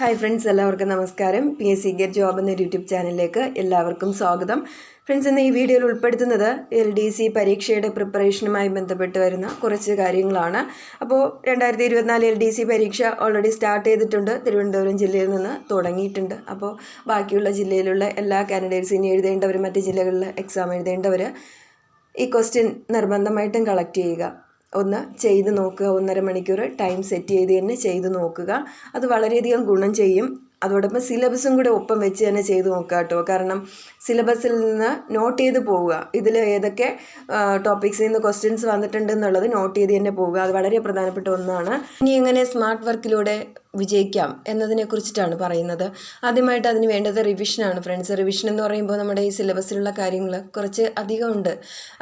Hi friends എല്ലാവർക്കും നമസ്കാരം. P S C get job എന്ന യൂട്യൂബ് ചാനലിലേക്ക് എല്ലാവർക്കും സ്വാഗതം. ഫ്രണ്ട്സ് ഇന്ന് ഈ വീഡിയോയിൽ ഉൾപ്പെടുത്തുന്നത് എൽ ഡി സി പരീക്ഷയുടെ പ്രിപ്പറേഷനുമായി ബന്ധപ്പെട്ട് വരുന്ന കുറച്ച് കാര്യങ്ങളാണ്. അപ്പോൾ രണ്ടായിരത്തി ഇരുപത്തിനാല് എൽ ഡി സി പരീക്ഷ ഓൾറെഡി സ്റ്റാർട്ട് ചെയ്തിട്ടുണ്ട്. തിരുവനന്തപുരം ജില്ലയിൽ നിന്ന് തുടങ്ങിയിട്ടുണ്ട്. അപ്പോൾ ബാക്കിയുള്ള ജില്ലയിലുള്ള എല്ലാ കാൻഡിഡേറ്റ്സിനും എഴുതേണ്ടവർ മറ്റ് ജില്ലകളിൽ എക്സാം എഴുതേണ്ടവർ ഈ ക്വസ്റ്റ്യൻ നിർബന്ധമായിട്ടും കളക്ട് ചെയ്യുക. ഒന്ന് ചെയ്ത് നോക്കുക. ഒന്നര മണിക്കൂർ ടൈം സെറ്റ് ചെയ്ത് തന്നെ ചെയ്ത് നോക്കുക. അത് വളരെയധികം ഗുണം ചെയ്യും. അതോടൊപ്പം സിലബസും കൂടെ ഒപ്പം വെച്ച് തന്നെ ചെയ്ത് നോക്കുക കേട്ടോ. കാരണം സിലബസിൽ നിന്ന് നോട്ട് ചെയ്ത് പോവുക. ഇതിൽ ഏതൊക്കെ ടോപ്പിക്സിൽ നിന്ന് ക്വസ്റ്റ്യൻസ് വന്നിട്ടുണ്ട് എന്നുള്ളത് നോട്ട് ചെയ്ത് തന്നെ പോവുക. അത് വളരെ പ്രധാനപ്പെട്ട ഒന്നാണ്. ഇനി എങ്ങനെ സ്മാർട്ട് വർക്കിലൂടെ വിജയിക്കാം എന്നതിനെ കുറിച്ചിട്ടാണ് പറയുന്നത്. ആദ്യമായിട്ട് അതിന് വേണ്ടത് റിവിഷനാണ് ഫ്രണ്ട്സ് റിവിഷൻ എന്ന് പറയുമ്പോൾ നമ്മുടെ ഈ സിലബസിലുള്ള കാര്യങ്ങൾ കുറച്ച് അധികമുണ്ട്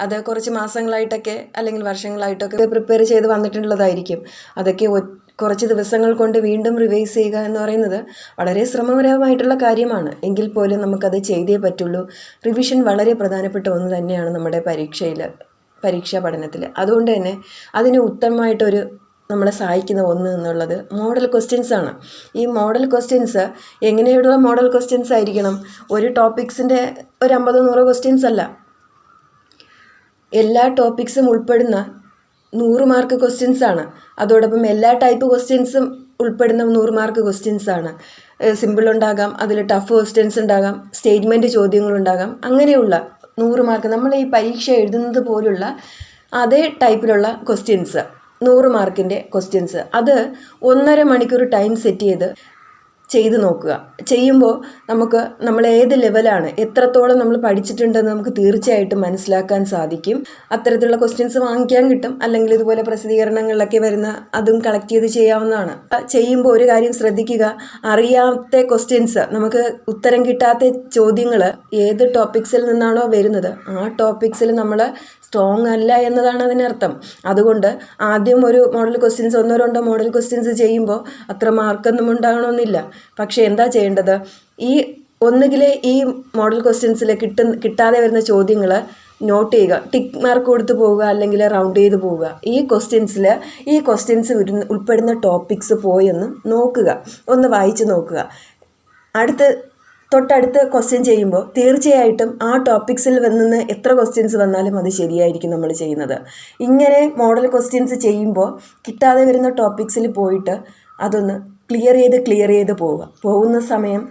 അത് കുറച്ച് മാസങ്ങളായിട്ടൊക്കെ അല്ലെങ്കിൽ വർഷങ്ങളായിട്ടൊക്കെ പ്രിപ്പയർ ചെയ്ത് വന്നിട്ടുള്ളതായിരിക്കും. അതൊക്കെ കുറച്ച് ദിവസങ്ങൾ കൊണ്ട് വീണ്ടും റിവൈസ് ചെയ്യുക എന്ന് പറയുന്നത് വളരെ ശ്രമകരമായിട്ടുള്ള കാര്യമാണ്. എങ്കിൽ പോലും നമുക്കത് ചെയ്തേ പറ്റുള്ളൂ. റിവിഷൻ വളരെ പ്രധാനപ്പെട്ട ഒന്ന് തന്നെയാണ് നമ്മുടെ പരീക്ഷയിൽ പരീക്ഷാ പഠനത്തിൽ അതുകൊണ്ട് തന്നെ അതിന് ഉത്തമമായിട്ടൊരു നമ്മളെ സഹായിക്കുന്ന ഒന്ന് എന്നുള്ളത് മോഡൽ ക്വസ്റ്റ്യൻസ് ആണ്. ഈ മോഡൽ ക്വസ്റ്റ്യൻസ് എങ്ങനെയുള്ള മോഡൽ ക്വസ്റ്റ്യൻസ് ആയിരിക്കണം? ഒരു ടോപ്പിക്സിന്റെ ഒരു അമ്പതോ നൂറോ ക്വസ്റ്റ്യൻസ് അല്ല. എല്ലാ ടോപ്പിക്സും ഉൾപ്പെടുന്ന നൂറ് മാർക്ക് ക്വസ്റ്റ്യൻസ് ആണ്. അതോടൊപ്പം എല്ലാ ടൈപ്പ് ക്വസ്റ്റ്യൻസും ഉൾപ്പെടുന്ന നൂറ് മാർക്ക് ക്വസ്റ്റ്യൻസ് ആണ്. സിമ്പിൾ ഉണ്ടാകാം അതിൽ ടഫ് ക്വസ്റ്റ്യൻസ് ഉണ്ടാകാം സ്റ്റേറ്റ്മെന്റ് ചോദ്യങ്ങളുണ്ടാകാം അങ്ങനെയുള്ള നൂറ് മാർക്ക്. നമ്മൾ ഈ പരീക്ഷ എഴുതുന്നത് പോലുള്ള അതേ ടൈപ്പിലുള്ള ക്വസ്റ്റ്യൻസ് നൂറ് മാർക്കിന്റെ ക്വസ്റ്റ്യൻസ് അത് ഒന്നര മണിക്കൂർ ടൈം സെറ്റ് ചെയ്ത് ചെയ്ത് നോക്കുക. ചെയ്യുമ്പോൾ നമുക്ക് നമ്മൾ ഏത് ലെവലാണ് എത്രത്തോളം നമ്മൾ പഠിച്ചിട്ടുണ്ടെന്ന് നമുക്ക് തീർച്ചയായിട്ടും മനസ്സിലാക്കാൻ സാധിക്കും. അത്തരത്തിലുള്ള ക്വസ്റ്റ്യൻസ് വാങ്ങിക്കാൻ കിട്ടും. അല്ലെങ്കിൽ ഇതുപോലെ പ്രസിദ്ധീകരണങ്ങളിലൊക്കെ വരുന്ന അതും കളക്ട് ചെയ്ത് ചെയ്യാവുന്നതാണ്. ചെയ്യുമ്പോൾ ഒരു കാര്യം ശ്രദ്ധിക്കുക. അറിയാത്ത ക്വസ്റ്റ്യൻസ് നമുക്ക് ഉത്തരം കിട്ടാത്ത ചോദ്യങ്ങൾ ഏത് ടോപ്പിക്സിൽ നിന്നാണോ വരുന്നത് ആ ടോപ്പിക്സിൽ നമ്മൾ സ്ട്രോങ് അല്ല എന്നതാണ് അതിനർത്ഥം. അതുകൊണ്ട് ആദ്യം ഒരു മോഡൽ ക്വസ്റ്റ്യൻസ് ഒന്നോ രണ്ടോ മോഡൽ ക്വസ്റ്റ്യൻസ് ചെയ്യുമ്പോൾ അത്ര മാർക്കൊന്നും ഉണ്ടാകണമെന്നില്ല. പക്ഷേ എന്താ ചെയ്യേണ്ടത്? ഈ ഒന്നുകിൽ ഈ മോഡൽ ക്വസ്റ്റ്യൻസിൽ കിട്ടുന്ന കിട്ടാതെ വരുന്ന ചോദ്യങ്ങൾ നോട്ട് ചെയ്യുക ടിക്ക് മാർക്ക് കൊടുത്ത് പോവുക അല്ലെങ്കിൽ റൗണ്ട് ചെയ്ത് പോവുക. ഈ ക്വസ്റ്റ്യൻസിൽ ഈ ക്വസ്റ്റ്യൻസ് ഉൾപ്പെടുന്ന ടോപ്പിക്സ് പോയെന്ന് നോക്കുക. ഒന്ന് വായിച്ച് നോക്കുക. അടുത്ത് തൊട്ടടുത്ത് ക്വസ്റ്റ്യൻ ചെയ്യുമ്പോൾ തീർച്ചയായിട്ടും ആ ടോപ്പിക്സിൽ വന്ന് എത്ര ക്വസ്റ്റ്യൻസ് വന്നാലും അത് ശരിയായിരിക്കും നമ്മൾ ചെയ്യുന്നത്. ഇങ്ങനെ മോഡൽ ക്വസ്റ്റ്യൻസ് ചെയ്യുമ്പോൾ കിട്ടാതെ വരുന്ന ടോപ്പിക്സിൽ പോയിട്ട് അതൊന്ന് ക്ലിയർ ചെയ്ത് ക്ലിയർ ചെയ്ത് പോവുക. പോകുന്ന സമയം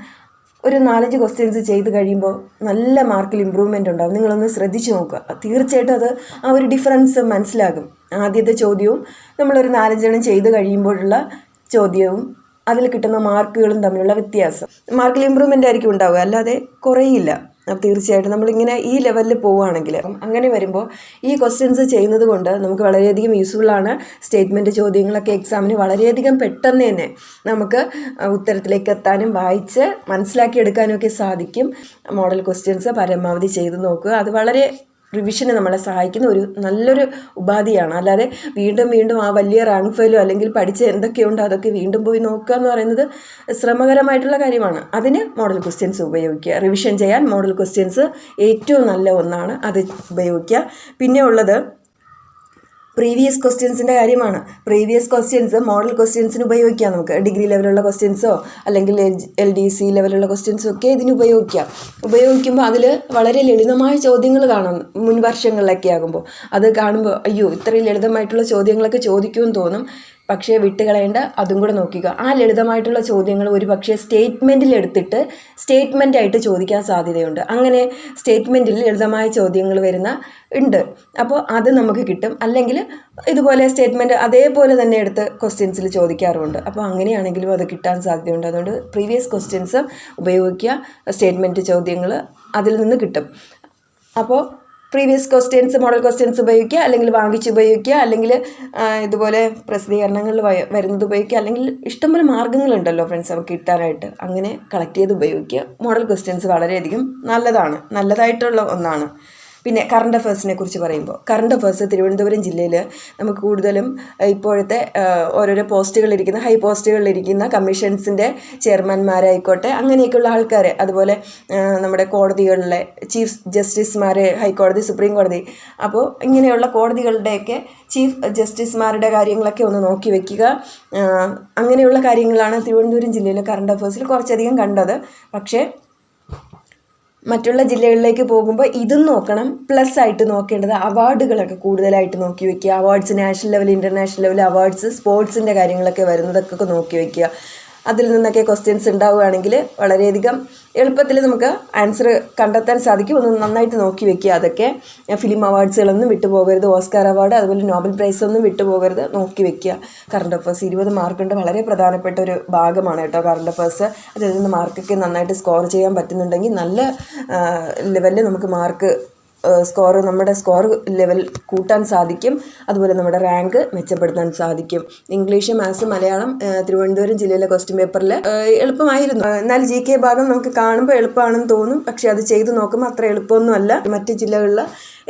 ഒരു നാലഞ്ച് ക്വസ്റ്റ്യൻസ് ചെയ്ത് കഴിയുമ്പോൾ നല്ല മാർക്കിൽ ഇമ്പ്രൂവ്മെന്റ് ഉണ്ടാകും നിങ്ങളൊന്ന് ശ്രദ്ധിച്ച് നോക്കുക. തീർച്ചയായിട്ടും അത് ആ ഒരു ഡിഫറൻസ് മനസ്സിലാകും. ആദ്യത്തെ ചോദ്യവും നമ്മളൊരു നാലഞ്ചെണ്ണം ചെയ്ത് കഴിയുമ്പോഴുള്ള ചോദ്യവും അതിൽ കിട്ടുന്ന മാർക്കുകളും തമ്മിലുള്ള വ്യത്യാസം. മാർക്കിൽ ഇമ്പ്രൂവ്മെന്റ് ആയിരിക്കും ഉണ്ടാവുക. അല്ലാതെ കുറയില്ല. അപ്പോൾ തീർച്ചയായിട്ടും നമ്മളിങ്ങനെ ഈ ലെവലിൽ പോവുകയാണെങ്കിൽ അപ്പം അങ്ങനെ വരുമ്പോൾ ഈ ക്വസ്റ്റ്യൻസ് ചെയ്യുന്നത് കൊണ്ട് നമുക്ക് വളരെയധികം യൂസ്ഫുള്ളാണ് സ്റ്റേറ്റ്മെന്റ് ചോദ്യങ്ങളൊക്കെ എക്സാമിന് വളരെയധികം പെട്ടെന്ന് തന്നെ നമുക്ക് ഉത്തരത്തിലേക്ക് എത്താനും വായിച്ച് മനസ്സിലാക്കിയെടുക്കാനും ഒക്കെ സാധിക്കും. മോഡൽ ക്വസ്റ്റ്യൻസ് പരമാവധി ചെയ്ത് നോക്കുക. അത് വളരെ റിവിഷന് നമ്മളെ സഹായിക്കുന്ന ഒരു നല്ലൊരു ഉപാധിയാണ്. അല്ലാതെ വീണ്ടും വീണ്ടും ആ വലിയ റാങ്ക് ഫെയിലോ അല്ലെങ്കിൽ പഠിച്ച എന്തൊക്കെയുണ്ടോ അതൊക്കെ വീണ്ടും പോയി നോക്കുക എന്ന് പറയുന്നത് ശ്രമകരമായിട്ടുള്ള കാര്യമാണ്. അതിന് മോഡൽ ക്വസ്റ്റ്യൻസ് ഉപയോഗിക്കുക. റിവിഷൻ ചെയ്യാൻ മോഡൽ ക്വസ്റ്റ്യൻസ് ഏറ്റവും നല്ല ഒന്നാണ് അത് ഉപയോഗിക്കുക. പിന്നെ ഉള്ളത് പ്രീവിയസ് ക്വസ്റ്റ്യൻസിന്റെ കാര്യമാണ്. പ്രീവിയസ് ക്വസ്റ്റ്യൻസ് മോഡൽ ക്വസ്റ്റ്യൻസിന് ഉപയോഗിക്കാം നമുക്ക്. ഡിഗ്രി ലെവലുള്ള ക്വസ്റ്റ്യൻസോ അല്ലെങ്കിൽ എൽ ഡി സി ലെവലുള്ള ക്വസ്റ്റ്യൻസോ ഒക്കെ ഇതിന് ഉപയോഗിക്കാം. ഉപയോഗിക്കുമ്പോൾ അതിൽ വളരെ ലളിതമായ ചോദ്യങ്ങൾ കാണും മുൻ വർഷങ്ങളിലൊക്കെ ആകുമ്പോൾ. അത് കാണുമ്പോൾ അയ്യോ ഇത്രയും ലളിതമായിട്ടുള്ള ചോദ്യങ്ങളൊക്കെ ചോദിക്കുമെന്ന് തോന്നും. പക്ഷേ വിട്ടുകളയേണ്ട അതും കൂടെ നോക്കുക. ആ ലളിതമായിട്ടുള്ള ചോദ്യങ്ങൾ ഒരു പക്ഷേ സ്റ്റേറ്റ്മെന്റിൽ എടുത്തിട്ട് സ്റ്റേറ്റ്മെന്റായിട്ട് ചോദിക്കാൻ സാധ്യതയുണ്ട്. അങ്ങനെ സ്റ്റേറ്റ്മെന്റിൽ ലളിതമായ ചോദ്യങ്ങൾ വരുന്ന ഉണ്ട്. അപ്പോൾ അത് നമുക്ക് കിട്ടും. അല്ലെങ്കിൽ ഇതുപോലെ സ്റ്റേറ്റ്മെന്റ് അതേപോലെ തന്നെ എടുത്ത് ക്വസ്റ്റ്യൻസിൽ ചോദിക്കാറുമുണ്ട്. അപ്പോൾ അങ്ങനെയാണെങ്കിലും അത് കിട്ടാൻ സാധ്യതയുണ്ട്. അതുകൊണ്ട് പ്രീവിയസ് ക്വസ്റ്റ്യൻസ് ഉപയോഗിക്കുക. സ്റ്റേറ്റ്മെന്റ് ചോദ്യങ്ങൾ അതിൽ നിന്ന് കിട്ടും. അപ്പോൾ പ്രീവിയസ് ക്വസ്റ്റ്യൻസ് മോഡൽ ക്വസ്റ്റ്യൻസ് ഉപയോഗിക്കുക അല്ലെങ്കിൽ വാങ്ങിച്ച് ഉപയോഗിക്കുക അല്ലെങ്കിൽ ഇതുപോലെ പ്രസിദ്ധീകരണങ്ങളിൽ വരുന്നത് ഉപയോഗിക്കുക അല്ലെങ്കിൽ ഇഷ്ടംപോലെ മാർഗങ്ങളുണ്ടല്ലോ ഫ്രണ്ട്സ് നമുക്ക് കിട്ടാനായിട്ട്. അങ്ങനെ കളക്ട് ചെയ്ത് ഉപയോഗിക്കുക. മോഡൽ ക്വസ്റ്റ്യൻസ് വളരെയധികം നല്ലതാണ്. നല്ലതായിട്ടുള്ള ഒന്നാണ്. പിന്നെ കറണ്ട് അഫേഴ്സിനെ കുറിച്ച് പറയുമ്പോൾ കറണ്ട് അഫേഴ്സ് തിരുവനന്തപുരം ജില്ലയിൽ നമുക്ക് കൂടുതലും ഇപ്പോഴത്തെ ഓരോരോ പോസ്റ്റുകളിലിരിക്കുന്ന ഹൈ പോസ്റ്റുകളിലിരിക്കുന്ന കമ്മീഷൻസിന്റെ ചെയർമാൻമാരായിക്കോട്ടെ അങ്ങനെയൊക്കെയുള്ള ആൾക്കാർ അതുപോലെ നമ്മുടെ കോടതികളിലെ ചീഫ് ജസ്റ്റിസുമാർ ഹൈക്കോടതി സുപ്രീം കോടതി. അപ്പോൾ ഇങ്ങനെയുള്ള കോടതികളുടെയൊക്കെ ചീഫ് ജസ്റ്റിസുമാരുടെ കാര്യങ്ങളൊക്കെ ഒന്ന് നോക്കി വെക്കുക. അങ്ങനെയുള്ള കാര്യങ്ങളാണ് തിരുവനന്തപുരം ജില്ലയിലെ കറണ്ട് അഫേഴ്സിൽ കുറച്ചധികം കണ്ടത്. പക്ഷേ മറ്റുള്ള ജില്ലകളിലേക്ക് പോകുമ്പോൾ ഇതും നോക്കണം. പ്ലസ് ആയിട്ട് നോക്കേണ്ടത് അവാർഡുകളൊക്കെ കൂടുതലായിട്ട് നോക്കി വെക്കുക. Awards national level international level awards സ്പോർട്സിന്റെ കാര്യങ്ങളൊക്കെ വരുന്നതൊക്കെ നോക്കി വെക്കുക. അതിൽ നിന്നൊക്കെ ക്വസ്റ്റ്യൻസ് ഉണ്ടാവുകയാണെങ്കിൽ വളരെയധികം എളുപ്പത്തിൽ നമുക്ക് ആൻസർ കണ്ടെത്താൻ സാധിക്കും. ഒന്ന് നന്നായിട്ട് നോക്കി വെക്കുക അതൊക്കെ. ഫിലിം അവാർഡ്സുകളൊന്നും വിട്ടുപോകരുത്. ഓസ്കാർ അവാർഡ് അതുപോലെ നോബൽ പ്രൈസ് ഒന്നും വിട്ടുപോകരുത്. നോക്കി വെക്കുക. കറണ്ട് അഫേഴ്സ് ഇരുപത് മാർക്കുണ്ട് വളരെ പ്രധാനപ്പെട്ട ഒരു ഭാഗമാണ് കേട്ടോ കറണ്ട് അഫേഴ്സ് അതിൽ നിന്ന് മാർക്കൊക്കെ നന്നായിട്ട് സ്കോർ ചെയ്യാൻ പറ്റുന്നുണ്ടെങ്കിൽ നല്ല ലെവലിൽ നമുക്ക് മാർക്ക് സ്കോർ നമ്മുടെ സ്കോർ ലെവൽ കൂട്ടാൻ സാധിക്കും. അതുപോലെ നമ്മുടെ റാങ്ക് മെച്ചപ്പെടുത്താൻ സാധിക്കും. ഇംഗ്ലീഷ് മാത്സ് മലയാളം തിരുവനന്തപുരം ജില്ലയിലെ ക്വസ്റ്റ്യൻ പേപ്പറിൽ എളുപ്പമായിരുന്നു. എന്നാൽ ജി കെ ഭാഗം നമുക്ക് കാണുമ്പോൾ എളുപ്പമാണെന്ന് തോന്നും. പക്ഷേ അത് ചെയ്ത് നോക്കുമ്പോൾ അത്ര എളുപ്പമൊന്നുമല്ല. മറ്റ് ജില്ലകളിൽ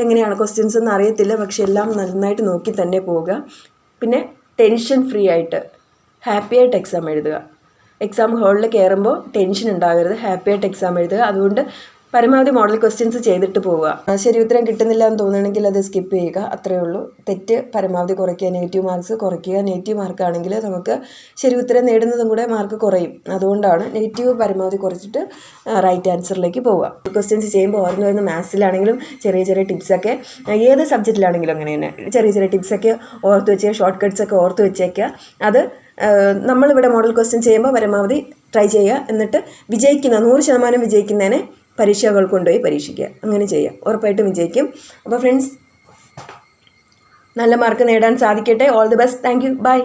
എങ്ങനെയാണ് ക്വസ്റ്റ്യൻസ് എന്ന് അറിയത്തില്ല. പക്ഷെ എല്ലാം നന്നായിട്ട് നോക്കി തന്നെ പോവുക. പിന്നെ ടെൻഷൻ ഫ്രീ ആയിട്ട് ഹാപ്പി ആയിട്ട് എക്സാം എഴുതുക. എക്സാം ഹാളിൽ കയറുമ്പോൾ ടെൻഷൻ ഉണ്ടാകരുത് ഹാപ്പി ആയിട്ട് എക്സാം എഴുതുക. അതുകൊണ്ട് പരമാവധി മോഡൽ ക്വസ്റ്റ്യൻസ് ചെയ്തിട്ട് പോവുക. ശരി ഉത്തരം കിട്ടുന്നില്ല എന്ന് തോന്നുകയാണെങ്കിൽ അത് സ്കിപ്പ് ചെയ്യുക. അത്രയേ ഉള്ളൂ. തെറ്റ് പരമാവധി കുറയ്ക്കുക നെഗറ്റീവ് മാർക്സ് കുറയ്ക്കുക. നെഗറ്റീവ് മാർക്ക് ആണെങ്കിൽ നമുക്ക് ശരി ഉത്തരം നേടുന്നതും കൂടെ മാർക്ക് കുറയും. അതുകൊണ്ടാണ് നെഗറ്റീവ് പരമാവധി കുറച്ചിട്ട് റൈറ്റ് ആൻസറിലേക്ക് പോവുക. ക്വസ്റ്റ്യൻസ് ചെയ്യുമ്പോൾ ഓർമ്മ വരുന്ന മാത്സിലാണെങ്കിലും ചെറിയ ചെറിയ ടിപ്സൊക്കെ ഏത് സബ്ജക്റ്റിലാണെങ്കിലും അങ്ങനെ തന്നെ. ചെറിയ ചെറിയ ടിപ്സൊക്കെ ഓർത്ത് വെച്ചേക്കുക ഷോർട്ട് കട്ട്സൊക്കെ ഓർത്ത് വെച്ചേക്കുക. അത് നമ്മളിവിടെ മോഡൽ ക്വസ്റ്റ്യൻ ചെയ്യുമ്പോൾ പരമാവധി ട്രൈ ചെയ്യുക. എന്നിട്ട് വിജയിക്കുന്ന നൂറ് ശതമാനം വിജയിക്കുന്നതിനെ പരീക്ഷകൾ കൊണ്ടുപോയി പരീക്ഷിക്കുക. അങ്ങനെ ചെയ്യാം. ഉറപ്പായിട്ടും വിജയിക്കും. അപ്പോൾ ഫ്രണ്ട്സ് നല്ല മാർക്ക് നേടാൻ സാധിക്കട്ടെ. All the best thank you bye